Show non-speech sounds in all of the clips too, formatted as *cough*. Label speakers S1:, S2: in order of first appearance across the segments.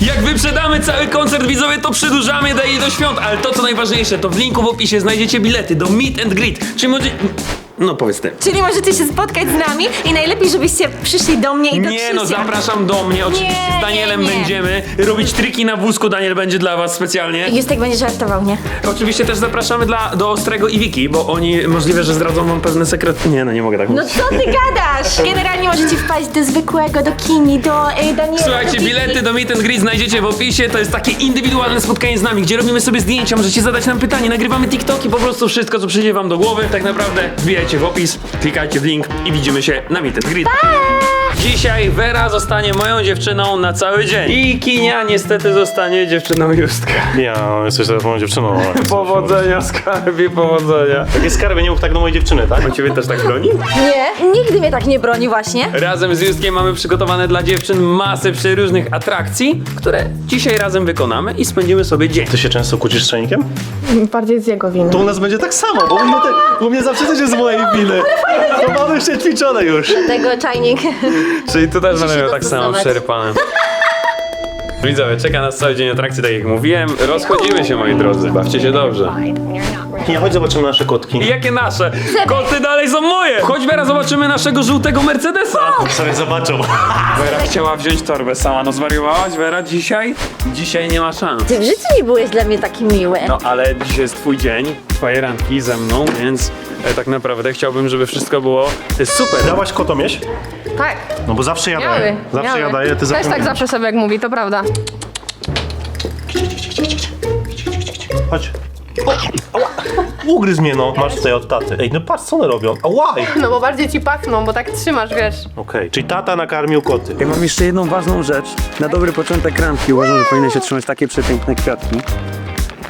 S1: Jak wyprzedamy cały koncert widzowie, to przedłużamy daje do świąt, ale to co najważniejsze, to w linku w opisie znajdziecie bilety do Meet and Greet. Czy może... No powiedz ty.
S2: Czyli możecie się spotkać z nami i najlepiej, żebyście przyszli do mnie i do
S1: Nie no, zapraszam do mnie, oczywiście
S2: Nie,
S1: z Danielem
S2: nie, nie.
S1: będziemy robić triki na wózku, Daniel będzie dla was specjalnie.
S2: Justek będzie żartował, nie?
S1: Oczywiście też zapraszamy dla, do Ostrego i Wiki, bo oni możliwe, że zdradzą wam pewne sekrety. Nie no, nie mogę tak
S2: No
S1: mówić.
S2: co ty gadasz? Generalnie możecie wpaść do zwykłego, do Kini, do y, Daniela.
S1: Słuchajcie,
S2: do Wiki.
S1: bilety do Meet and Greet znajdziecie w opisie. To jest takie indywidualne spotkanie z nami, gdzie robimy sobie zdjęcia, możecie zadać nam pytanie, nagrywamy TikToki, po prostu wszystko, co przyjdzie wam do głowy. Tak naprawdę wbijajcie w opis, klikajcie w link i widzimy się na Meet Greet. Dzisiaj Vera zostanie moją dziewczyną na cały dzień. I Kinia niestety zostanie dziewczyną Justka.
S3: Ja, jesteś teraz moją dziewczyną. *laughs*
S1: Powodzenia, skarbie, powodzenia.
S3: Takie skarby nie mów tak do mojej dziewczyny, tak?
S1: On ciebie też tak broni?
S2: Nie, nigdy mnie tak nie broni właśnie.
S1: Razem z Justkiem mamy przygotowane dla dziewczyn masę przeróżnych atrakcji, które dzisiaj razem wykonamy i spędzimy sobie dzień.
S3: Ty się często kłócisz z czajnikiem?
S4: Bardziej z jego winy.
S3: To u nas będzie tak samo, bo u mnie, te, u mnie zawsze też jest z mojej winy. To mamy przećwiczone już.
S2: Tego czajnik. *laughs*
S1: Czyli tu też będę miał tak samo
S2: dostosować.
S1: przerypane. Widzowie, czeka nas cały dzień atrakcji, tak jak mówiłem. Rozchodzimy się, moi drodzy. Bawcie się dobrze.
S3: Nie, chodź zobaczymy nasze kotki.
S1: I jakie nasze? Koty dalej są moje! Chodź, Vera, zobaczymy naszego żółtego Mercedesa.
S3: Sobie zobaczą. *laughs*
S1: Vera chciała wziąć torbę sama. No zwariowałaś, Vera, dzisiaj? Dzisiaj nie ma szans.
S2: Ty w życiu nie byłeś dla mnie taki miły.
S1: No ale dzisiaj jest twój dzień, twoje randki ze mną, więc e, tak naprawdę chciałbym, żeby wszystko było e, super.
S3: Dałaś kotomieś?
S4: Tak,
S3: No bo zawsze ja daję.
S4: miały.
S3: Zawsze
S4: miały.
S3: ja daję, ty
S4: Też tak zawsze sobie jak mówi, to prawda.
S3: Chodź. O, ała. Ugryz mnie no. Masz tutaj od taty. Ej, no patrz co one robią. Ałaj.
S4: No bo bardziej ci pachną, bo tak trzymasz, wiesz.
S3: Okej, czyli tata nakarmił koty.
S5: Ja mam jeszcze jedną ważną rzecz. Na dobry początek randki uważam, że powinny się trzymać takie przepiękne kwiatki.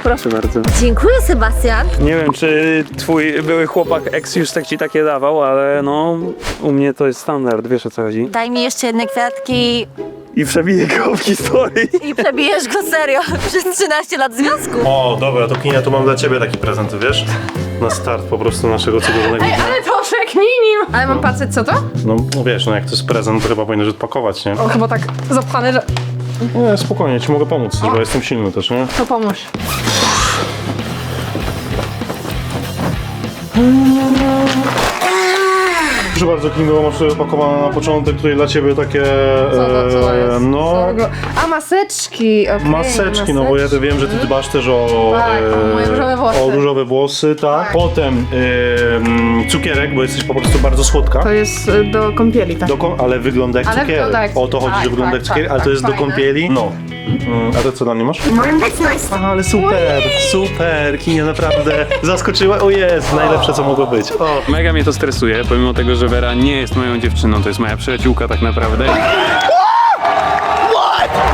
S5: Proszę bardzo.
S2: Dziękuję, Sebastian.
S1: Nie wiem, czy twój były chłopak ex już tak ci takie dawał, ale no u mnie to jest standard, wiesz o co chodzi.
S2: Daj mi jeszcze jedne kwiatki
S1: I przebiję go w historii.
S2: i przebijesz go serio przez 13 lat związku.
S3: O, dobra, to Kinia, tu mam dla ciebie taki prezent, wiesz? Na start po prostu naszego cudownego
S4: ale to przekminim! Ale mam patrzeć co to?
S3: No, no wiesz, no jak to jest prezent, to chyba powinieneś odpakować, nie?
S4: O, chyba tak zapchane, że...
S3: Nie, spokojnie, ci mogę pomóc, bo jestem silny też, nie?
S4: To pomóż.
S3: Proszę bardzo, Kingo, masz tutaj opakowane na początek tutaj dla ciebie takie...
S4: Co to, co to
S3: e,
S4: jest?
S3: No,
S4: Co go- A, maseczki, okej.
S3: maseczki, no bo ja to wiem, że ty dbasz też o...
S4: Tak, o moje różowe włosy.
S3: O różowe włosy, tak. Potem e, cukierek, bo jesteś po prostu bardzo słodka.
S4: To jest y, do kąpieli, tak?
S3: Do kąp- ale wygląda jak
S4: Ale
S3: cukierek.
S4: wygląda jak-
S3: O to chodzi,
S4: tak,
S3: że wygląda
S4: tak,
S3: jak cukierek,
S4: tak,
S3: ale to
S4: tak,
S3: jest do
S4: fajne.
S3: kąpieli. No. A to co dla mnie masz? Aha, ale super, super, Kinia naprawdę zaskoczyła. O jest, najlepsze co mogło być. O.
S1: Mega mnie to stresuje, pomimo tego, że Vera nie jest moją dziewczyną, to jest moja przyjaciółka tak naprawdę.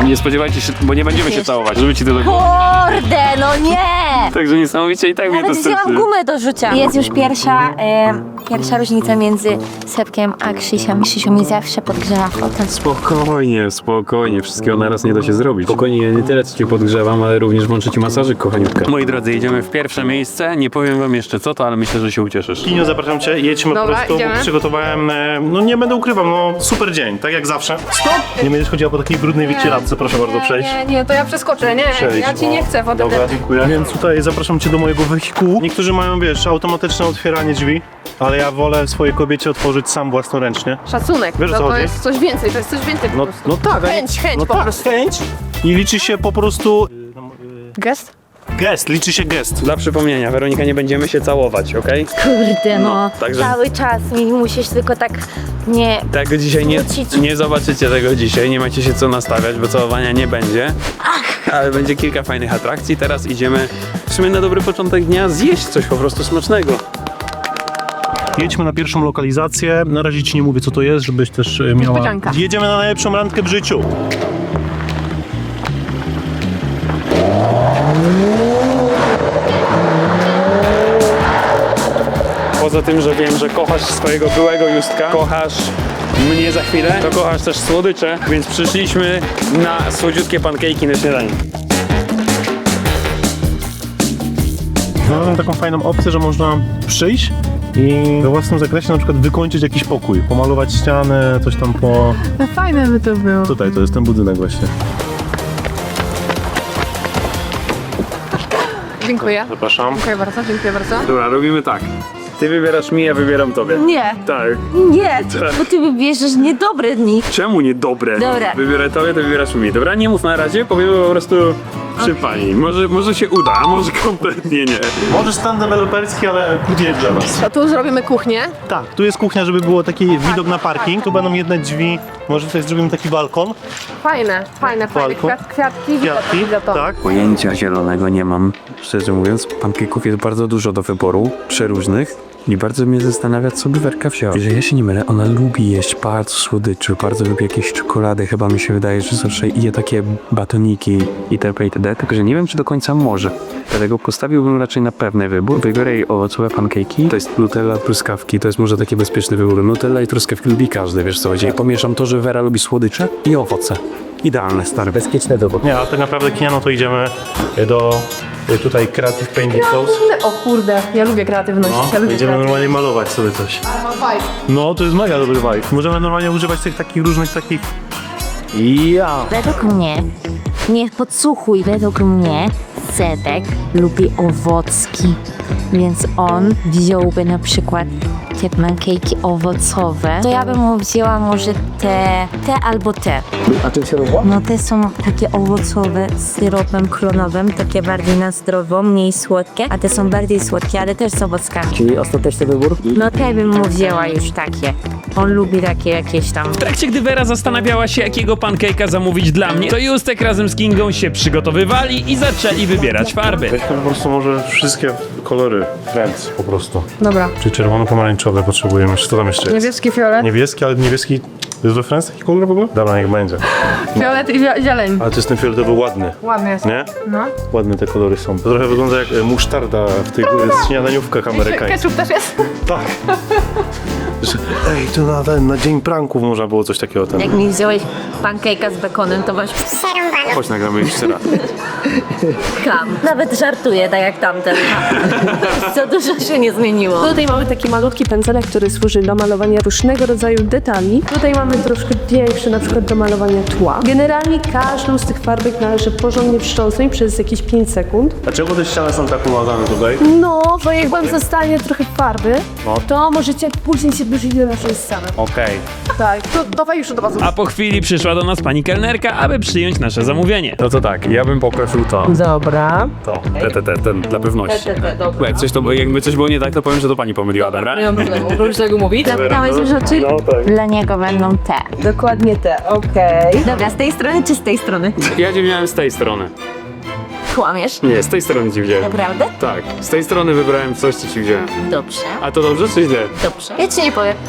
S1: Nie spodziewajcie się, bo nie będziemy się całować, żeby ci to tak...
S2: Kurde, no nie!
S1: Także niesamowicie i tak mnie to
S2: Nawet wzięłam
S1: stresuje.
S2: gumę do rzucia. Jest już pierwsza, e, pierwsza różnica między Sepkiem a Krzysiem. Krzysiu mi zawsze podgrzewa fotel.
S1: Spokojnie, spokojnie, wszystkiego naraz nie da się zrobić. Spokojnie, ja nie tyle co cię podgrzewam, ale również włączę ci masażyk, kochaniutka. Moi drodzy, jedziemy w pierwsze miejsce, nie powiem wam jeszcze co to, ale myślę, że się ucieszysz.
S3: Kinio, zapraszam cię, jedźmy
S4: Dobra,
S3: po prostu,
S4: idziemy.
S3: bo przygotowałem, e, no nie będę ukrywał, no super dzień, tak jak zawsze. Stop! Nie będziesz chodziła po takiej brudnej wycieradce, proszę bardzo przejść.
S4: Nie, nie, to ja przeskoczę, nie,
S3: Przejdź,
S4: ja ci
S3: o.
S4: nie chcę potem.
S3: Dobra, dziękuję. Więc tutaj zapraszam cię do mojego wehikułu. Niektórzy mają, wiesz, automatyczne otwieranie drzwi, ale ja wolę swojej kobiecie otworzyć sam własnoręcznie.
S4: Szacunek,
S3: Wiesz, o
S4: to,
S3: co
S4: to
S3: chodzi?
S4: jest coś więcej, to jest coś więcej po
S3: No,
S4: prostu.
S3: no tak.
S4: Chęć, chęć
S3: no
S4: po
S3: tak,
S4: prostu.
S3: chęć. I liczy się po prostu...
S4: Gest?
S3: Gest, liczy się gest.
S1: Dla przypomnienia, Weronika, nie będziemy się całować, okej?
S2: Kurde, no.
S1: także-
S2: Cały czas mi musisz tylko tak nie...
S1: Tego dzisiaj nie,
S2: Wrócić.
S1: nie zobaczycie tego dzisiaj, nie macie się co nastawiać, bo całowania nie będzie. Ale będzie kilka fajnych atrakcji. Teraz idziemy w sumie na dobry początek dnia zjeść coś po prostu smacznego.
S3: Jedźmy na pierwszą lokalizację. Na razie ci nie mówię, co to jest, żebyś też e, miała...
S4: Niespodzianka.
S3: Jedziemy na najlepszą randkę w życiu.
S1: Poza tym, że wiem, że kochasz swojego byłego Justka, kochasz mnie za chwilę, to kochasz też słodycze, więc przyszliśmy na słodziutkie pankejki na śniadanie.
S3: Znalazłem taką fajną opcję, że można przyjść i we własnym zakresie na przykład wykończyć jakiś pokój, pomalować ścianę, coś tam po...
S4: No fajne by to było.
S3: Tutaj to jest ten budynek właśnie.
S4: Dziękuję.
S3: Zapraszam.
S4: Dziękuję bardzo, dziękuję bardzo.
S1: Dobra, robimy tak. Ty wybierasz mi, ja wybieram tobie.
S2: Nie.
S1: Tak.
S2: Nie, tak. bo ty wybierzesz niedobre dni.
S1: Czemu niedobre?
S2: Dobra.
S1: Wybieraj tobie, ty wybierasz mi. Dobra, nie mów na razie, powiemy po prostu przy pani. Może, może się uda, a może kompletnie nie.
S3: Może stan deweloperski, ale później dla was.
S4: A tu zrobimy kuchnię.
S3: Tak, tu jest kuchnia, żeby było taki widok na parking. Tu będą jedne drzwi. Może tutaj zrobimy taki balkon.
S4: Fajne, fajne, fajne.
S3: Balkon.
S4: Kwiat, kwiatki,
S3: Kwiatki, tak.
S1: Pojęcia zielonego nie mam. Szczerze mówiąc, pancake'ów jest bardzo dużo do wyboru, przeróżnych. I bardzo mnie zastanawia, co by Werka wzięła. Jeżeli ja się nie mylę, ona lubi jeść bardzo słodyczy, bardzo lubi jakieś czekolady. Chyba mi się wydaje, że zawsze je takie batoniki itp. itd. Tylko, że nie wiem, czy do końca może. Dlatego postawiłbym raczej na pewny wybór. Wybiorę jej owocowe pancake'i. To jest Nutella, truskawki. To jest może taki bezpieczny wybór. Nutella i truskawki lubi każdy, wiesz co chodzi. I pomieszam to, że Wera lubi słodycze i owoce. Idealne, stary, bezpieczny wybór.
S3: Nie, ale tak naprawdę Kinia, no to idziemy do y, tutaj Creative Painting House.
S4: O kurde, ja lubię kreatywność.
S3: No,
S4: ja lubię
S3: będziemy
S4: kreatywność.
S3: normalnie malować sobie coś. No, to jest mega dobry vibe. Możemy normalnie używać tych takich różnych takich... Ja.
S2: Według mnie, nie podsłuchuj, według mnie Sedek lubi owocki, więc on wziąłby na przykład te pancake'i owocowe, to ja bym mu wzięła może te, te albo te.
S1: A czym się robiło?
S2: No te są takie owocowe z syropem klonowym, takie bardziej na zdrowo, mniej słodkie, a te są bardziej słodkie, ale też z owockami.
S1: Czyli ostateczny wybór?
S2: No te bym mu wzięła już takie. On lubi takie jakieś tam
S6: W trakcie, gdy Vera zastanawiała się, jakiego pancake'a zamówić dla mnie, to Justek razem z Kingą się przygotowywali i zaczęli wybierać farby.
S3: Weźmy po prostu może wszystkie kolory Friends po prostu.
S4: Dobra.
S3: Czy czerwono-pomarańczowe potrzebujemy? Co tam jeszcze jest?
S4: Niebieski, fiolet.
S3: Niebieski, ale niebieski... Jest we Friends taki kolor w ogóle? Dobra, niech będzie.
S4: Fiolet i zieleń.
S3: Ale to jest ten fioletowy ładny,
S4: Ładny jest.
S3: nie?
S4: No.
S3: Ładne te kolory są. To trochę wygląda jak e, musztarda w tych e, śniadaniówkach amerykańskich.
S4: Ketchup też jest.
S3: Tak. *laughs* Że, Ej, to na, ten, na dzień pranków można było coś takiego ten.
S2: Jak mi wziąłeś pancake'a z bekonem, to masz
S1: Chodź, nagramy jeszcze raz.
S2: kam. Nawet żartuję, tak jak tamten. *laughs* Co dużo się nie zmieniło.
S7: Tutaj mamy taki malutki pędzelek, który służy do malowania różnego rodzaju detali. Tutaj mamy troszkę większy, na przykład do malowania tła. Generalnie każdą z tych farbek należy porządnie wstrząsnąć przez jakieś 5 sekund.
S3: Dlaczego te ściany są tak umazane tutaj?
S7: No, bo jak wam zostanie trochę farby,
S3: No.
S7: to możecie później się wyżyć do naszej sceny.
S3: Okej.
S7: Tak.
S4: To dawaj już do bazu.
S6: A po chwili przyszła do nas pani kelnerka, aby przyjąć nasze zamówienie.
S1: No to tak, ja bym poprosił to.
S7: Dobra.
S1: To. Te, te, te, ten, dla pewności. Bo Jak coś, to, jakby coś było nie tak, to powiem, że to pani pomyliła, dobra?
S4: Nie mam problemu. Próbuj tego mówić?
S2: Zapytałeś już o czy?
S3: No tak.
S2: Dla niego będą te.
S7: Dokładnie te, okej.
S2: Dobra, z tej strony czy z tej strony?
S1: Ja cię wziąłem z tej strony.
S2: Kłamiesz?
S1: Nie, z tej strony ci wziąłem.
S2: Naprawdę?
S1: Tak, z tej strony wybrałem coś, co ci wziąłem.
S2: Dobrze.
S1: A to dobrze czy źle?
S2: Dobrze. Ja ci nie powiem. *laughs*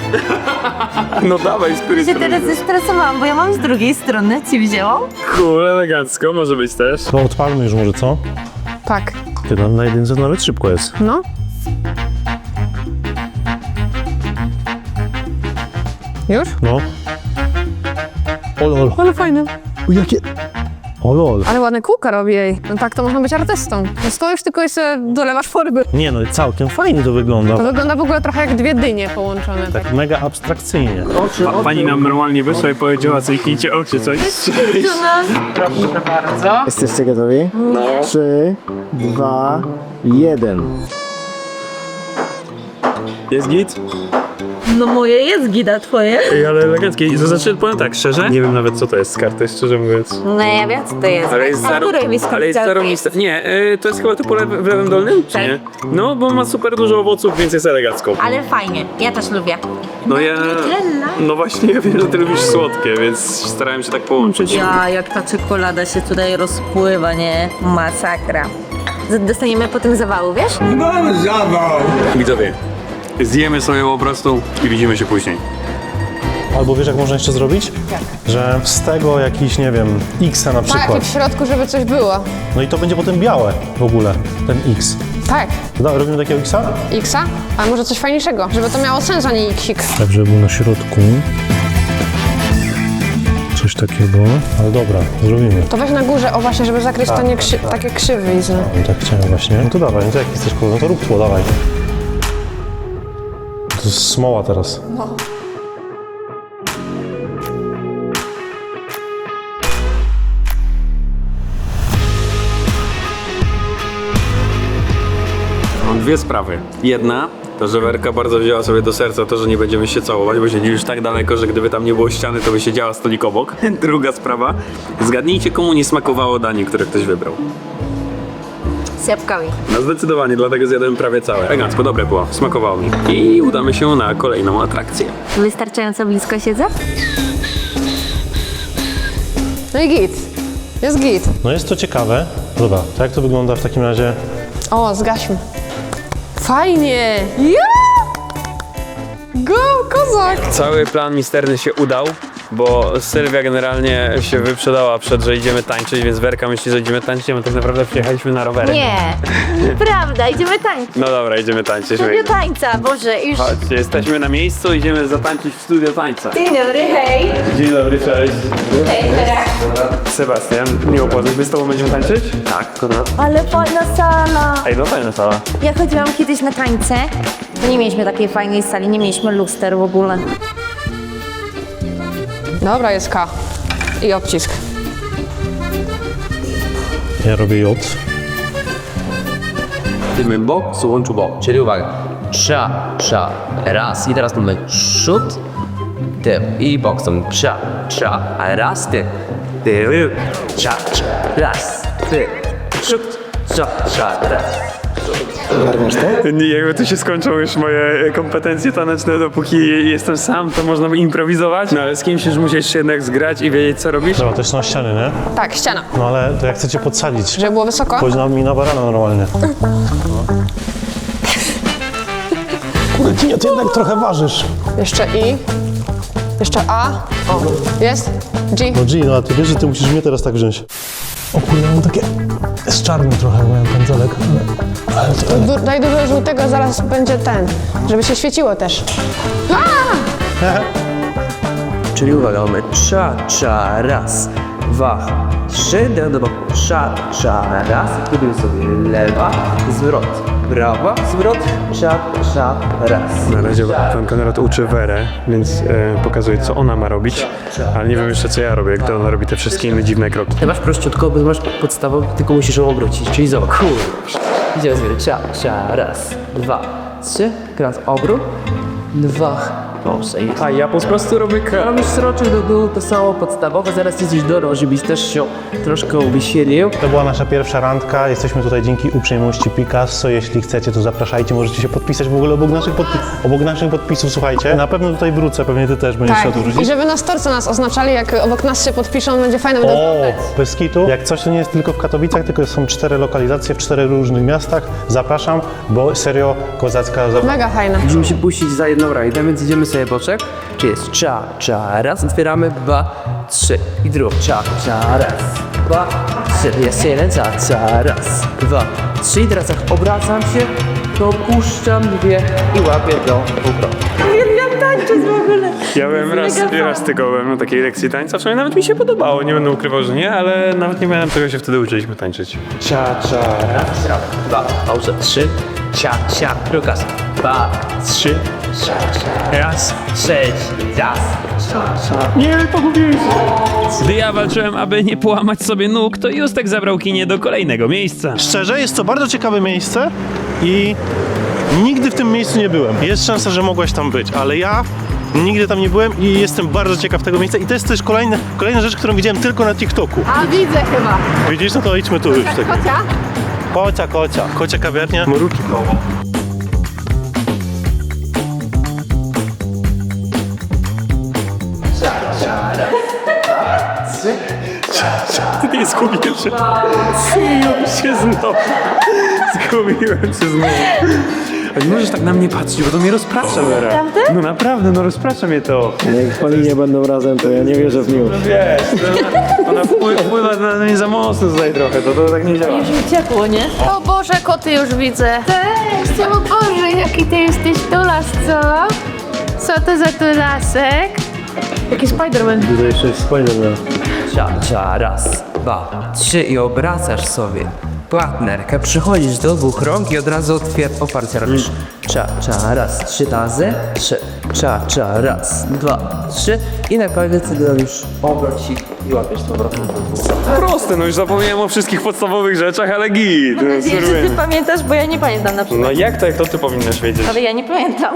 S1: No dawaj, z której
S2: Się
S1: strony?
S2: teraz zestresowałam, bo ja mam z drugiej strony. Ci wzięłam?
S1: Cool, elegancko, może być też.
S3: To odpalmy już może, co?
S4: Tak.
S3: Ty no, na jedynce nawet szybko jest.
S4: No. Już?
S3: No. O lol.
S4: Ale fajne.
S3: O, jakie... O lol.
S4: Ale ładne kółka robi jej. No tak, to można być artystą. No stoisz tylko i sobie dolewasz formy.
S3: Nie no, całkiem fajnie to wygląda.
S4: To wygląda w ogóle trochę jak dwie dynie połączone. Tak.
S3: Tak mega abstrakcyjnie.
S1: Pa, pani nam normalnie wyszła i powiedziała, co klijcie oczy, coś.
S8: Jesteście gotowi? No. Trzy, dwa, jeden.
S1: Jest git?
S2: No moje jest gida, twoje?
S1: Ej, ale eleganckie. I to znaczy, powiem tak, szczerze, nie wiem nawet, co to jest z karty, szczerze mówiąc.
S2: No ja wiem co to jest.
S1: Ale jest
S2: A której mi
S1: Ale jest zarobista. Nie, y, to jest chyba to po lew- w lewym dolnym, czy
S2: Tak.
S1: nie? No, bo ma super dużo owoców, więc jest elegancko.
S2: Ale fajnie, ja też lubię.
S1: No ja... No właśnie, ja wiem, że ty lubisz słodkie, więc starałem się tak połączyć.
S2: Ja, jak ta czekolada się tutaj rozpływa, nie? Masakra. Z- Dostaniemy potem zawału, wiesz?
S1: Widzowie, zjemy sobie po prostu i widzimy się później.
S3: Albo wiesz jak można jeszcze zrobić? Że z tego jakiś, nie wiem, X na
S4: Tak, i
S3: przykład.
S4: w środku, żeby coś było.
S3: No i to będzie potem białe w ogóle, ten X.
S4: Tak.
S3: Da, robimy takiego Xa?
S4: Xa? A może coś fajniejszego, żeby to miało sens, a nie xik.
S3: Tak, żeby był na środku. Coś takiego. Ale dobra, zrobimy.
S4: To weź na górze, o właśnie, żeby zakryć to nie krzy- takie krzywizny.
S3: No tak chciałem właśnie. No to dawaj, no to jaki chcesz kolor? No to rób tło, dawaj. To jest smoła teraz.
S5: dwie sprawy. Jedna, to że Werka bardzo wzięła sobie do serca to, że nie będziemy się całować, bo siedzi już tak daleko, że gdyby tam nie było ściany, to by siedziała stolik obok. *laughs* Druga sprawa, zgadnijcie komu nie smakowało danie, które ktoś wybrał.
S2: Sepkowi.
S5: No zdecydowanie, dlatego zjadłem prawie całe. Elegancko, dobre było, smakowało mi. I udamy się na kolejną atrakcję.
S2: Wystarczająco blisko siedzę?
S4: No i git. Jest git.
S3: No jest to ciekawe. Dobra, to jak to wygląda w takim razie?
S4: O, zgaśmy. Fajnie! Ja! Go, kozak!
S1: Cały plan misterny się udał, bo Sylwia generalnie się wyprzedała przed, że idziemy tańczyć, więc Werka myśli, że idziemy tańczyć, a my tak naprawdę przyjechaliśmy na rowery.
S2: Nie, *laughs* nieprawda, idziemy tańczyć.
S1: No dobra, idziemy tańczyć.
S2: Studio tańca, Boże, już...
S1: Chodźcie, jesteśmy na miejscu, idziemy zatańczyć w studio tańca.
S2: Dzień dobry, hej.
S1: Dzień dobry, cześć.
S2: Hej,
S1: Sebastian, miło poznać. My z tobą będziemy tańczyć? Tak, Konrad.
S2: Ale fajna sala.
S1: Ej, no fajna sala.
S2: Ja chodziłam kiedyś na tańce. Nie mieliśmy takiej fajnej sali, nie mieliśmy luster w ogóle.
S4: Dobra, jest K. I obcisk.
S3: Ja robię J.
S9: Dymy bok, złączu bok. Czyli uwaga. Trza, trza, raz. I teraz mamy szut, tył i bok. Są trza, trza, a raz, ty, tył, trza, trza, raz, ty, szut, trza, trza, raz.
S1: Nie, jakby tu się skończą już moje kompetencje taneczne, dopóki jestem sam, to można by improwizować. No ale z kimś już musisz się jednak zgrać i wiedzieć, co robisz.
S3: Dobra, to jest na ściany, nie?
S4: Tak, ściana.
S3: No ale to jak chcecie podsadzić?
S4: Żeby było wysoko?
S3: Chodź na mi na barana normalnie. Kurde, ty, ty jednak trochę ważysz.
S4: Jeszcze I. Jeszcze A. O, jest? G.
S3: No G, no a ty wiesz, że ty musisz mnie teraz tak wziąć. O kurde, mam takie... Jest czarny trochę, mają pędzelek, ale... ale to...
S4: Du- daj dużo żółtego, zaraz będzie ten. Żeby się świeciło też. *laughs*
S9: Czyli uwaga, mamy trza, trza, raz, dwa, trzy, do do boku, trza, trza, raz, robimy sobie lewa, zwrot, prawa, zwrot, trza, trza, raz.
S5: Na razie pan Konrad uczy Werę, więc e, pokazuje, co ona ma robić, ale nie wiem jeszcze, co ja robię, gdy ona robi te wszystkie inne dziwne kroki.
S9: Ty masz prościutko, bo masz podstawę, tylko musisz ją obrócić, czyli zobacz, kurczę. Idziemy sobie, trza, trza, raz, dwa, trzy, raz, obrót, dwa,
S5: A ja po prostu robię.
S9: Robisz sroczek do dół, to samo podstawowe, zaraz jesteś do żebyś też się troszkę uwisielił.
S3: To była nasza pierwsza randka. Jesteśmy tutaj dzięki uprzejmości Picasso. Jeśli chcecie, to zapraszajcie. Możecie się podpisać w ogóle obok naszych, podpi- obok naszych podpisów. Słuchajcie, na pewno tutaj wrócę. Pewnie ty też będziesz
S4: Tak.
S3: chciał tu
S4: I
S3: wrócić.
S4: żeby na storce nas oznaczali, jak obok nas się podpiszą, będzie fajne. Będą...
S3: O, bez kitu. Jak coś, to nie jest tylko w Katowicach, tylko są cztery lokalizacje w czterech różnych miastach. Zapraszam, bo serio kozacka zabawa.
S4: Mega fajne.
S9: Musimy się puścić za jedną rajdę, więc idziemy sobie boczek. Czy jest cza, cza, raz, otwieramy, dwa, trzy. I drugą, cza, cza, raz, dwa, trzy. Jest jeden, cza, cza, raz, dwa, trzy. I teraz jak obracam się, to puszczam dwie i łapię do półkroku.
S1: Ja byłem raz, raz tylko byłem na takiej lekcji tańca, w sumie nawet mi się podobało, nie będę ukrywał, że nie, ale nawet nie miałem czego się wtedy uczyliśmy tańczyć.
S9: Cza, cza, raz, raz, dwa, pauza, trzy, cia, cia, druga, dwa, trzy, raz, sześć, raz.
S1: Nie, pogubiłem się. Gdy ja walczyłem, aby nie połamać sobie nóg, to Justek zabrał kinie do kolejnego miejsca.
S3: Szczerze, jest to bardzo ciekawe miejsce i nigdy w tym miejscu nie byłem. Jest szansa, że mogłaś tam być, ale ja nigdy tam nie byłem i jestem bardzo ciekaw tego miejsca. I to jest też kolejne, kolejna rzecz, którą widziałem tylko na TikToku.
S4: A widzę chyba.
S3: Widzisz, no to idźmy tu już. Tak.
S4: Kocia?
S3: Kocia, kocia. Kocia kawiarnia, mruki koło.
S1: Nie się. Zgubiłem się znowu. Zgubiłem się znowu. Ale nie możesz tak na mnie patrzeć, bo to mnie rozprasza, Vera. Naprawdę? No naprawdę, no rozprasza mnie to.
S8: Jak oni nie będą razem, to ja nie wierzę w miłość.
S1: Wiesz, to ona wpływa, wpływa na mnie za mocno tutaj trochę, to, to tak nie działa.
S2: Ciepło, nie?
S10: O Boże, koty już widzę. Cześć, o Boże, jaki ty jesteś tulas, co? Co to za tulasek?
S4: Jaki Spiderman.
S3: Tutaj jeszcze jest Spider-Man.
S9: Cia, cia, raz, dwa, trzy i obracasz sobie. partnerkę, przychodzisz do dwóch rąk i od razu otwier oparcie robisz. Cza, cza, raz, trzy razy, trzy, cza, cza, raz, dwa, trzy i na koniec robisz obrocik i łapiesz do dwóch.
S1: Proste, no już zapomniałem o wszystkich podstawowych rzeczach, ale git. No,
S2: Nadzieję, że ty pamiętasz, bo ja nie pamiętam na przykład.
S1: No jak to, jak to ty powinnaś wiedzieć?
S2: Ale ja nie pamiętam.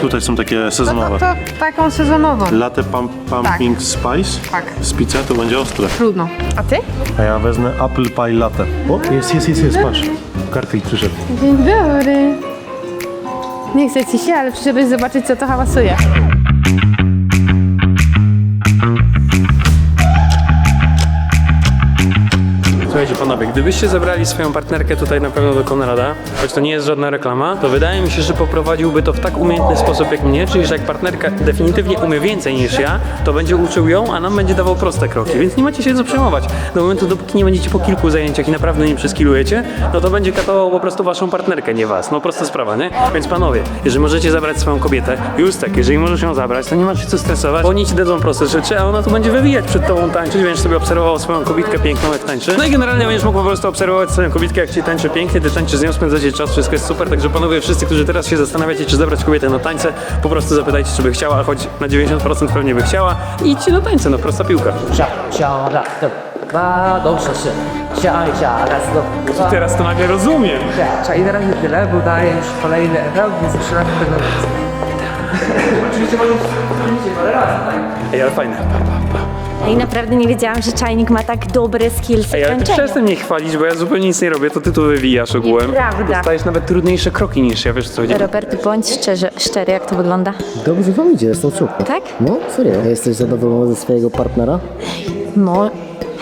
S3: Tutaj są takie sezonowe.
S4: To taką sezonową.
S3: Latte pump, pumping spice
S4: Tak.
S3: z pizza to będzie ostre.
S4: Trudno. A ty?
S3: A ja wezmę apple pie latte. O, jest, jest, jest, jest, patrz. Garfield przyszedł.
S4: Dzień dobry. Nie chcę ci się, ale przyszedłeś zobaczyć, co to hałasuje.
S1: Słuchajcie panowie, gdybyście zabrali swoją partnerkę tutaj na pewno do Konrada, choć to nie jest żadna reklama, to wydaje mi się, że poprowadziłby to w tak umiejętny sposób jak mnie, czyli że jak partnerka definitywnie umie więcej niż ja, to będzie uczył ją, a nam będzie dawał proste kroki, więc nie macie się co przejmować. Do momentu, dopóki nie będziecie po kilku zajęciach i naprawdę nie przeskilujecie, no to będzie katował po prostu waszą partnerkę, nie was. No prosta sprawa, nie? Więc panowie, jeżeli możecie zabrać swoją kobietę, już tak, jeżeli możesz ją zabrać, to nie masz się co stresować, bo oni ci dadzą proste rzeczy, a ona tu będzie wywijać przed tobą tańczyć, będziesz sobie obserwował swoją kobitkę piękną jak tańczy. No i generalnie będziesz mógł po prostu obserwować swoją kobitkę jak ci tańczy pięknie, ty tańczysz z nią, spędzacie czas, wszystko jest super, także panowie wszyscy, którzy teraz się zastanawiacie, czy zabrać kobietę na tańce, po prostu zapytajcie, czy by chciała, choć na 90% pewnie by chciała i idźcie na tańce, no prosta piłka.
S9: cza, cza, raz, dwa, dobrze, cza, raz, dwa,
S1: Teraz to nagle rozumiem.
S9: cza. I teraz nie tyle, bo daję już kolejny etap, więc jeszcze raz tego Oczywiście możesz powtórzyć parę razy, tak?
S1: Ej, ale fajne.
S2: I naprawdę nie wiedziałam, że czajnik ma tak dobre skillsy
S1: Ej, ale ty
S2: tańczenia.
S1: przestań mnie chwalić, bo ja zupełnie nic nie robię, to ty tu wywijasz ogółem.
S2: Nieprawda.
S1: Dostajesz nawet trudniejsze kroki niż ja, wiesz co chodzi.
S2: Robert, bądź szczerze, szczery, jak to wygląda.
S8: Dobrze wam idzie, jestem super.
S2: Tak?
S8: No, serio. A Jesteś zadowolony ze swojego partnera?
S2: No,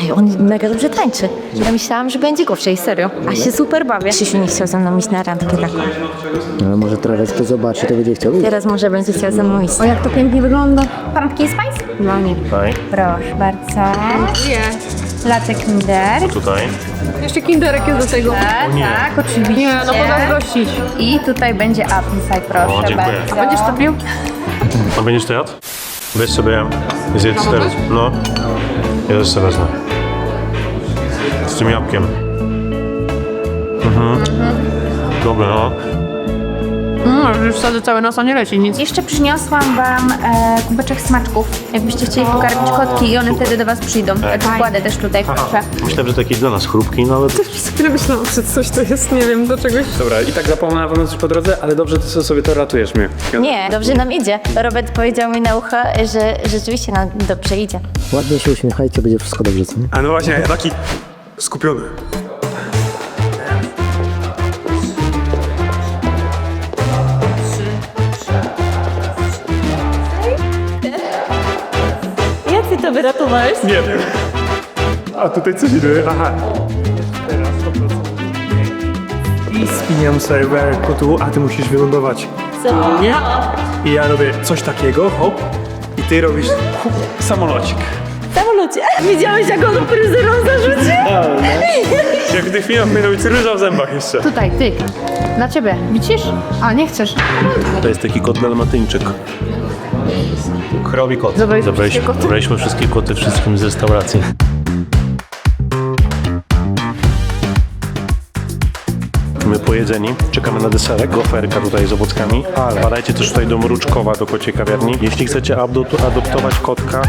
S2: ej, on mega dobrze tańczy. Ja myślałam, że będzie gorzej, serio. A się super bawię. Krzysiu nie chciał ze mną iść na randkę taką.
S8: Ale może trochę kto zobaczy, to będzie chciał iść.
S2: Teraz może będzie chciał ze mną iść.
S4: O, jak to pięknie wygląda.
S10: Pumpkin spice?
S2: No nie.
S3: Tutaj,
S10: Proszę bardzo.
S4: Nie.
S10: Latte Kinder.
S3: tutaj.
S4: Jeszcze kinderek jest do tego.
S10: Tak, tak, oczywiście.
S4: Nie, no pozazdrościć.
S10: I tutaj będzie apple pie, proszę
S3: O, dziękuję.
S10: bardzo.
S4: Będziesz to pił?
S3: A będziesz to jadł? Weź sobie, zjedz teraz. No. Ja też sobie wezmę. Z tym jabłkiem. Mhm. Dobre, no.
S4: No, już wsadzę cały nos, a nie leci nic.
S10: Jeszcze przyniosłam wam e, kubeczek smaczków. Jakbyście chcieli pokarmić kotki i one wtedy do was przyjdą. Tak kładę też tutaj, proszę.
S3: Myślałem, że taki dla nas chrupki, no ale to
S4: Przez chwilę myślałam, że coś to jest, nie wiem, do czegoś.
S1: Dobra, i tak zapomnę na pewno coś po drodze, ale dobrze, ty sobie to ratujesz mnie.
S2: Nie, dobrze nam idzie. Robert powiedział mi na ucho, że rzeczywiście nam dobrze idzie.
S8: Ładnie się uśmiechajcie, będzie wszystko dobrze, co nie?
S1: A no właśnie, ja taki skupiony.
S2: Jak ty to wyratowałeś?
S1: Nie wiem. A tutaj co się dzieje? Aha. I spiniam serwerku tu, a ty musisz wylądować. Nie? I ja robię coś takiego, hop. I ty robisz hup, samolocik.
S2: Samolocie. *laughs* Widziałeś, jak on fryzyrą zarzucił? *laughs*
S1: Jak w tych filmach powinno być ryża w zębach jeszcze.
S4: Tutaj, ty. Dla ciebie. Widzisz? A, nie chcesz.
S3: to jest taki kot dalmatyńczyk. Krowi kot.
S4: Zabraliśmy
S3: Zabraliśmy,
S4: wszystkie koty?
S3: zabraliśmy wszystkie koty wszystkim z restauracji. My pojedzeni, czekamy na deserek, goferka tutaj z owocami, ale badajcie też tutaj do Mruczkowa, do kociej kawiarni. Jeśli chcecie adop- adoptować kotka,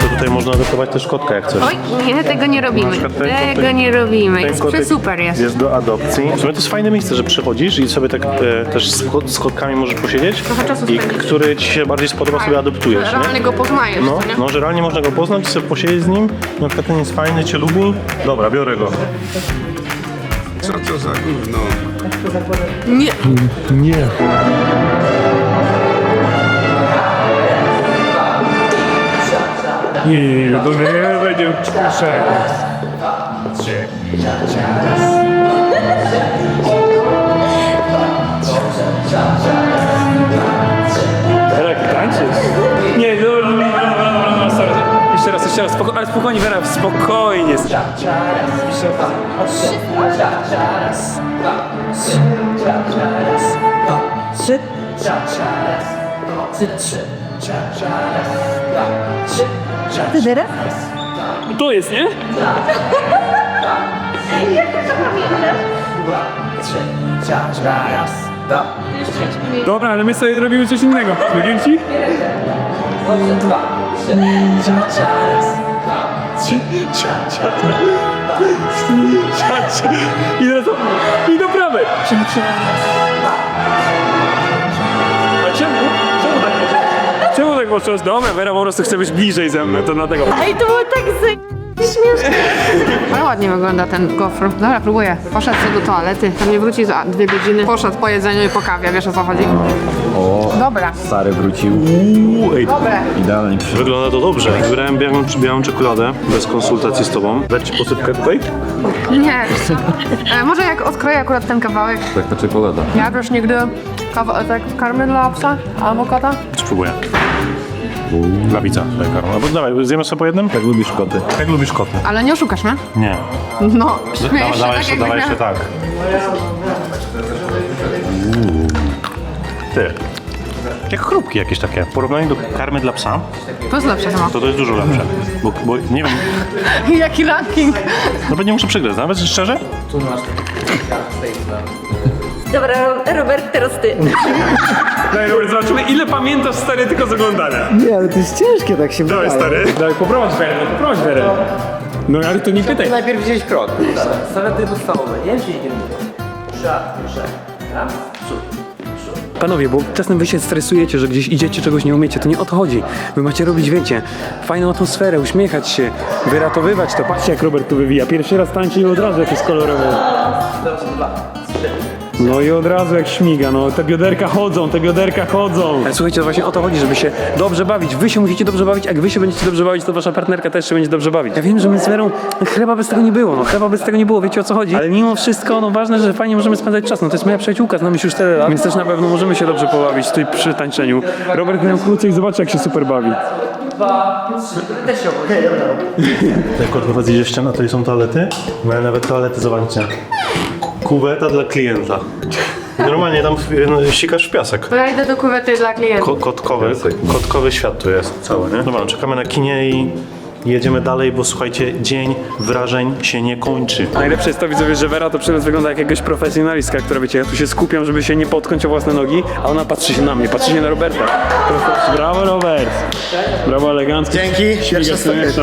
S3: to tutaj można adoptować też kotka jak chcesz.
S4: Oj, nie, tego nie robimy.
S3: przykład ten
S4: Tego
S3: kotek-
S4: nie robimy.
S3: Ten
S4: Jest
S3: kotek
S4: super jest.
S3: Jest do adopcji. W sumie to jest fajne miejsce, że przychodzisz i sobie tak e, też z, kot- z kotkami możesz posiedzieć
S4: Trochę czasu
S3: i
S4: spędzić.
S3: który ci się bardziej spodoba, sobie adoptujesz,
S4: Realnie
S3: nie?
S4: go poznajesz,
S3: No,
S4: co nie?
S3: no, że realnie można go poznać sobie posiedzieć z nim. Na przykład ten jest fajny, cię lubi. Dobra, biorę go.
S11: Co to za gówno?
S4: Nie.
S3: Nie.
S1: i do no niej no będziemy przyszedł. Trzy. Jak tańczysz? Nie, no, no, no, no, no, no, sorry. Jeszcze raz, jeszcze raz, spoko ale spokojnie, Wera, spokojnie.
S9: Jeszcze raz. Trzy. Trzy. Trzy. Trzy. Trzy.
S4: Ty teraz?
S1: To jest, nie?
S9: trzy, cza, cza, raz, dwa,
S1: Dobra, ale my sobie robimy coś innego. Mówię ci?
S9: dwa, trzy, cza, cza, raz, dwa, trzy, cza, cza,
S1: I teraz to, i do prawej. A czemu? Czemu tak poszło? Dobra, Wera po prostu chce być bliżej ze mną, to dlatego.
S2: Ej, to było tak śmieszne.
S4: Ale ładnie wygląda ten gofr. Dobra, próbuję. Poszedł sobie do toalety, tam nie wróci za dwie godziny. Poszedł po jedzeniu i po kawie, wiesz o co chodzi? O, Dobra,
S3: Stary wrócił. Ej,
S4: dobre.
S3: idealnie. Wygląda to dobrze. Wybrałem białą, białą czekoladę bez konsultacji z tobą. Dać ci posypkę tutaj?
S4: Nie, e, może jak odkroję akurat ten kawałek.
S5: Tak, ta czekolada.
S4: Jadłeś nigdy kawałek karmy dla psa albo kota?
S3: Spróbuję. Dla widza. Daj karmę. Albo dawaj, zjemy sobie po jednym? Jak lubisz koty. Jak lubisz koty?
S4: Ale nie oszukasz mnie?
S3: Nie.
S4: No, śmiejesz się
S3: dawaj
S4: tak
S3: jeszcze,
S4: jakbyś
S3: dawaj
S4: miał...
S3: jeszcze tak. Ty. Jak chrupki jakieś takie. W porównaniu do karmy dla psa,
S4: To jest lepsze chyba.
S3: to to jest dużo lepsze. Bo, bo nie wiem, *laughs*
S4: Jaki ranking?
S3: nawet nie muszę przegryzć, nawet szczerze.
S2: Dobra, Robert, teraz ty.
S1: Daj, Robert, zobaczymy ile pamiętasz, stary, tylko z oglądania.
S8: Nie, ale to jest ciężkie, tak się
S1: Dawaj,
S8: wydaje.
S1: stary. Dawaj, poprowadź Werę, no poprowadź Werę. No ale to nie pytaj.
S9: Najpierw wziąć krok. Zasady podstawowe, nie? Czyli nie Cza, cza, raz, przód.
S5: Panowie, bo czasem wy się stresujecie, że gdzieś idziecie, czegoś nie umiecie, to nie o to chodzi. Wy macie robić, wiecie, fajną atmosferę, uśmiechać się, wyratowywać to. Patrzcie jak Robert tu wywija. Pierwszy raz tańczy i od razu jak jest kolorowy. No i od razu jak śmiga, no te bioderka chodzą, te bioderka chodzą. Ale słuchajcie, właśnie o to chodzi, żeby się dobrze bawić. Wy się musicie dobrze bawić, jak wy się będziecie dobrze bawić, to wasza partnerka też się będzie dobrze bawić. Ja wiem, że my z Werą chleba bez tego nie było, no chleba bez tego nie było, wiecie o co chodzi. Ale mimo wszystko, no ważne, że fajnie możemy spędzać czas. No to jest moja przyjaciółka, znamy się już tyle lat, więc też na pewno możemy się dobrze pobawić tutaj przy tańczeniu. Robert miał krócej, zobaczy jak się super bawi.
S9: Też się obchodzi.
S3: Jak ze ściany, to są toalety. Mają nawet toalety, zobaczcie. Kuweta dla klienta. Normalnie tam no, sikasz w piasek.
S4: To ja idę do kuwety dla klientów.
S3: Ko kotkowy, kotkowy świat tu jest cały, nie? Dobra, czekamy na kinie i jedziemy dalej, bo słuchajcie, dzień wrażeń się nie kończy.
S1: Najlepsze jest to, widzowie, że Vera to przy nas wygląda jak jakiegoś profesjonalistka, która wiecie, ja tu się skupiam, żeby się nie potknąć o własne nogi, a ona patrzy się na mnie, patrzy się na Roberta. Brawo Robert! Brawo elegancko.
S8: Dzięki. Pierwsza,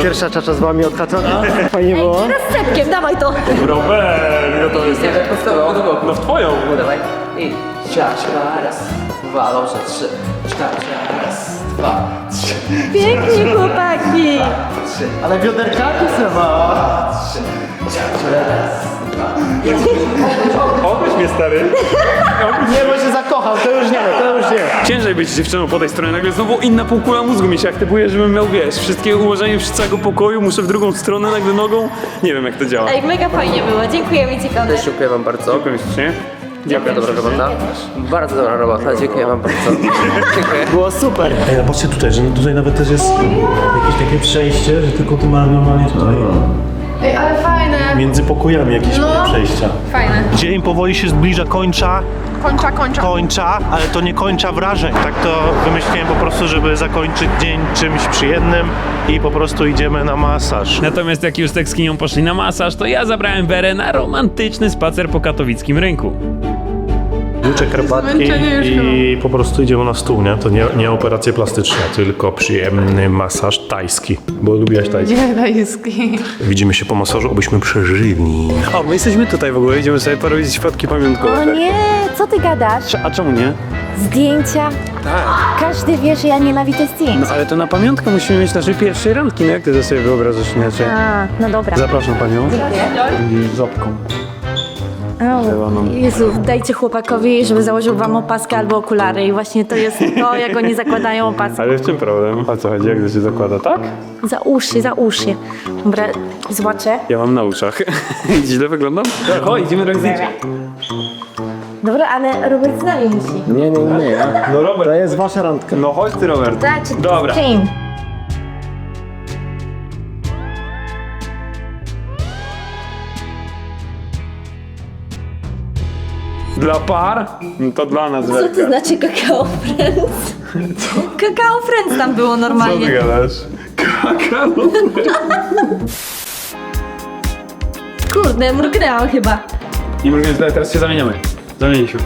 S8: pierwsza czacza z wami odhaczona. Fajnie było.
S2: Z sepkiem, dawaj to.
S1: Robert, gotowy jest.
S9: Podstawowo do boku.
S1: No w twoją.
S9: Dawaj. I cza, cza, raz, dwa, dobrze, trzy, cza, cza, raz, dwa, trzy,
S2: Pięknie, chłopaki.
S9: Trzy,
S8: Ale bioderka trzeba.
S9: trzy, cza, cza, raz,
S1: Obudź mnie stary.
S8: Nie, bo się zakochał, to już nie, to już nie.
S1: Ciężej być dziewczyną po tej stronie, nagle znowu inna półkula mózgu mi się aktywuje, żebym miał, wiesz, wszystkie ułożenie całego pokoju, muszę w drugą stronę, nagle nogą. Nie wiem jak to działa.
S2: Ej, mega fajnie było. Dziękujemy ci, Konrad.
S9: Dziękuję wam bardzo.
S1: Dziękuję ślicznie.
S9: Dziękuję, dobra robota. Bardzo dobra robota, dziękuję wam bardzo. Dziękuję.
S8: Było super.
S3: Ej, no patrzcie tutaj, że tutaj nawet też jest jakieś takie przejście, że tylko tu ma normalnie tutaj
S4: Ej, ale fajne.
S3: między pokojami jakieś
S4: No.
S3: przejścia.
S4: Fajne.
S3: Dzień powoli się zbliża, kończa,
S4: Kończa, kończa.
S3: kończa, ale to nie kończa wrażeń. Tak to wymyśliłem po prostu, żeby zakończyć dzień czymś przyjemnym i po prostu idziemy na masaż.
S1: Natomiast jak Justek z Kinią poszli na masaż, to ja zabrałem Werę na romantyczny spacer po katowickim rynku.
S4: Zmęczenie już
S3: i po prostu idziemy na stół, nie? To nie, nie operacje plastyczne, tylko przyjemny masaż tajski, bo lubiłaś tajski.
S4: Dziedajski.
S3: Widzimy się po masażu, abyśmy przeżyli.
S5: O, my jesteśmy tutaj w ogóle, idziemy sobie porobić fotki pamiątkowe.
S2: O nie, co ty gadasz?
S5: A czemu nie?
S2: Zdjęcia? Tak. Każdy wie, że ja nienawidzę zdjęć.
S5: No ale to na pamiątkę musimy mieć naszej pierwszej randki, no jak ty to sobie wyobrażasz inaczej?
S2: A, no dobra.
S5: Zapraszam panią. Z Zopką.
S2: Au. Jezu, dajcie chłopakowi, żeby założył wam opaskę albo okulary i właśnie to jest to, jak oni zakładają opaskę.
S5: Ale w czym problem? O co chodzi? Jak to się zakłada, tak?
S2: Za uszy, za uszy. Dobra, złaczę.
S5: Ja mam na uszach. *laughs* Źle wyglądam? O, idziemy robić zdjęcie.
S2: Dobra, ale Robert z nami musi.
S8: Nie, nie, nie.
S5: No Robert,
S8: To jest wasza randka.
S5: no chodź ty Robert.
S2: Zobaczcie,
S1: Dobra. Dla par? No to dla nas
S2: Co to znaczy kakao friends? Kakao friends tam było normalnie.
S1: gadasz? Kakao.
S2: Kurde, mrugnęłam chyba.
S1: Nie mogę, teraz się zamieniamy. Zamieniliśmy.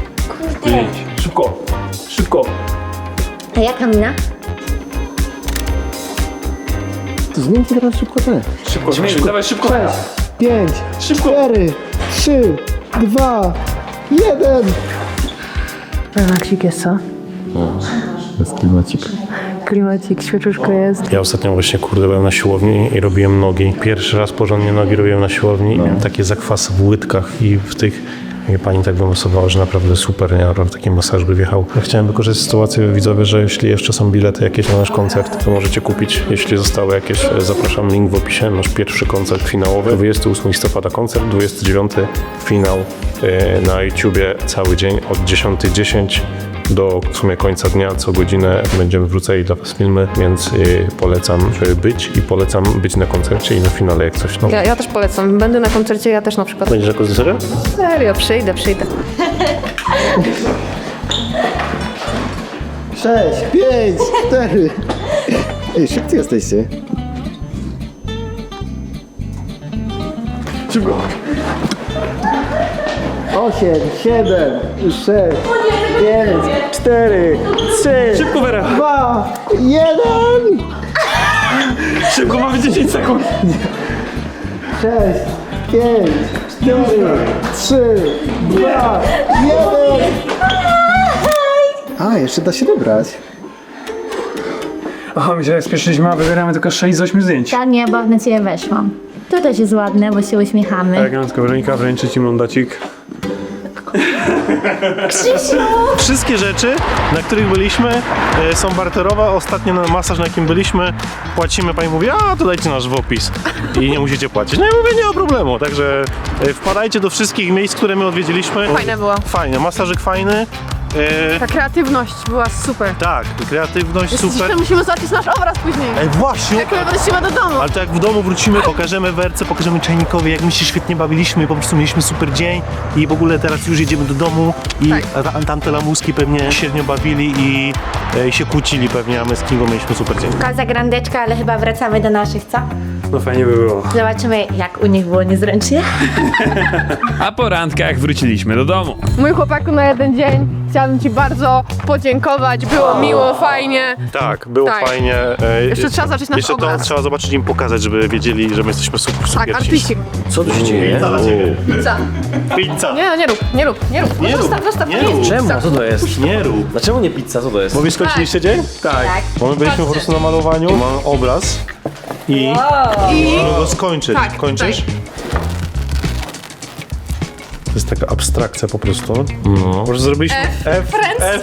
S1: Zamienić. Szybko. Szybko.
S2: A jaka mina?
S8: To zmieńcie teraz szybko te.
S1: Szybko, zmienimy. Dawaj szybko.
S8: 5,
S1: Szybko.
S8: 4, 3, 2, 1.
S7: Relaksik jest co?
S8: Jest klimacik.
S7: Klimacik, świeczuszko jest.
S3: Ja ostatnio właśnie kurde byłem na siłowni i robiłem nogi. Pierwszy raz porządnie nogi robiłem na siłowni i miałem takie zakwasy w łydkach i w tych i pani tak wymasowała, że naprawdę super, nie? Naprawdę taki masaż by wjechał. Ja chciałem wykorzystać sytuację widzowie, że jeśli jeszcze są bilety jakieś na nasz koncert, to możecie kupić. Jeśli zostały jakieś, e, zapraszam, link w opisie. Nasz pierwszy koncert finałowy. 28 listopada koncert, 29 finał e, na YouTubie cały dzień od 10.10 do w sumie końca dnia, co godzinę będziemy wrzucali dla Was filmy, więc y, polecam być i polecam być na koncercie i na finale jak coś. No.
S4: Ja, ja też polecam. Będę na koncercie, ja też na przykład.
S3: Będziesz na koncercie?
S4: Serio, przyjdę, przyjdę.
S8: 6, 5, 4. Ej, szybcy jesteście.
S1: Szybko.
S8: 8, 7, 6, 5, 4, 3,
S1: Szybko, Wera.
S8: 2, 1.
S1: Szybko, mamy 10 sekund.
S8: 6, 5, 4, 3, 2, 1. A, jeszcze da się wybrać.
S1: O, my się tak spieszyliśmy, a wybieramy tylko 6 z 8 zdjęć.
S2: Ja nie, bo na ciebie weszłam. To też jest ładne, bo się uśmiechamy.
S3: Elegancko, Weronika wręczy Ci mandacik.
S2: Krzysiu!
S3: Wszystkie rzeczy, na których byliśmy, e, są barterowe. Ostatnio na masaż, na jakim byliśmy, płacimy. Pani mówi, a to dajcie nasz w opis i nie musicie płacić. No i mówię, nie ma problemu. Także e, wpadajcie do wszystkich miejsc, które my odwiedziliśmy.
S4: Fajne było.
S3: Fajne, masażyk fajny. E,
S4: Ta kreatywność była super.
S3: tak, kreatywność super.
S4: Jeszcze musimy zobaczyć nasz obraz później.
S3: Ej, właśnie!
S4: Jak my wrócimy do domu.
S3: Ale to jak w domu wrócimy, pokażemy Werce, pokażemy Czajnikowi, jak my się świetnie bawiliśmy, po prostu mieliśmy super dzień i w ogóle teraz już jedziemy do domu i
S4: Tak.
S3: ta- tamte lamuski pewnie średnio bawili i e, się kłócili pewnie, a my z Kingą mieliśmy super dzień.
S2: Kaza grandeczka, ale chyba wracamy do naszych, co?
S1: No fajnie by było.
S2: Zobaczymy, jak u nich było niezręcznie. *laughs*
S1: A po randkach wróciliśmy do domu.
S4: Mój chłopaku na jeden dzień. Chciałabym Ci bardzo podziękować. Było miło, fajnie.
S3: Tak, było
S4: Tak.
S3: fajnie. e,
S4: Jeszcze trzeba zacząć nasz
S3: Jeszcze to
S4: obraz.
S3: trzeba zobaczyć im pokazać, żeby wiedzieli, że my jesteśmy super, super
S4: Tak, artyści.
S5: Co tu się dzieje?
S3: Pizza dla ciebie.
S4: Pizza.
S3: Pizza.
S4: Nie, no nie rób, nie rób, nie rób.
S3: Nie rób,
S4: zostaw, zostaw,
S3: nie
S4: to nie jest
S3: rób.
S5: Czemu?
S4: pizza.
S5: Co to jest?
S3: Nie rób.
S5: Dlaczego nie pizza? Co to jest?
S3: Bo wy skończyliście dzień? Tak. Bo my byliśmy po prostu na malowaniu, mamy obraz i
S4: I
S3: możemy go skończyć.
S4: Tak,
S3: Kończysz? To jest taka abstrakcja po prostu. No. Może zrobiliśmy
S4: F.
S3: F.
S4: Friends.
S3: F.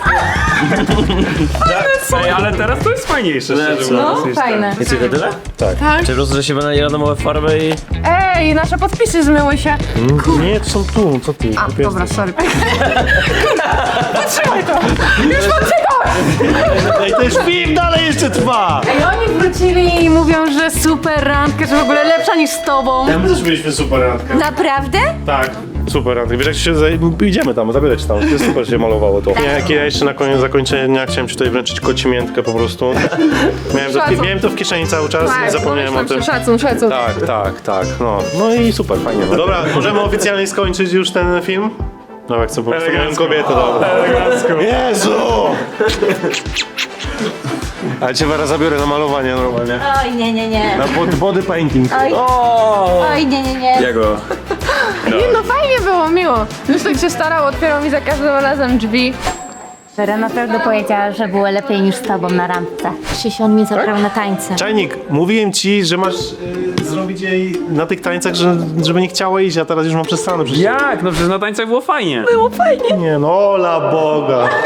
S1: Ej, ale teraz to jest fajniejsze, szczerze
S4: No,
S1: mówiąc.
S4: fajne.
S5: Jest tylko tyle?
S3: Tak.
S4: Tak.
S5: Czy po prostu, że się będą randomowe farby i...
S4: Ej, nasze podpisy zmyły się.
S3: Nie, to są tu, co ty?
S4: A,
S3: Kupię
S4: dobra, sorry. *laughs* Potrzymaj to. Już podtrzymałem.
S3: Ej, to jest film dalej jeszcze trwa!
S4: Ej, oni wrócili i mówią, że super randka, że w ogóle lepsza niż z tobą.
S3: My też mieliśmy super randkę.
S2: Naprawdę?
S3: Tak. Super randkę. Wiesz jak się zaj- idziemy tam, zabiorę cię tam. To jest super się malowało to. Ja, jak ja jeszcze na koniec zakończenia dnia chciałem ci tutaj wręczyć kocimiętkę po prostu. Miałem to, w,
S4: Szacun.
S3: miałem to w kieszeni cały czas,
S4: Tak,
S3: zapomniałem o
S4: domyślam
S3: tym.
S4: Szacun, szacun.
S3: Tak, tak, tak. No, no i super, fajnie. Dobra, możemy oficjalnie skończyć już ten film? No jak chcę po prostu moją kobietę, dobra. Jezu! Ale cię Wera zabiorę na malowanie normalnie.
S2: Oj, nie, nie, nie.
S3: Na body, body painting.
S2: Oj, oj nie, nie, nie.
S5: Jego.
S4: Nie, no fajnie było, miło. Już tak się starał, otwierał mi za każdym razem drzwi.
S2: Wera naprawdę powiedziała, że było lepiej niż z tobą na randce. Krzysiu, on mnie zabrał na tańce.
S3: Czajnik, mówiłem ci, że masz y, zrobić jej na tych tańcach, że, żeby nie chciała iść, a teraz już mam przestane przecież.
S1: Jak? No przecież na tańcach było fajnie.
S3: Nie no, ola Boga.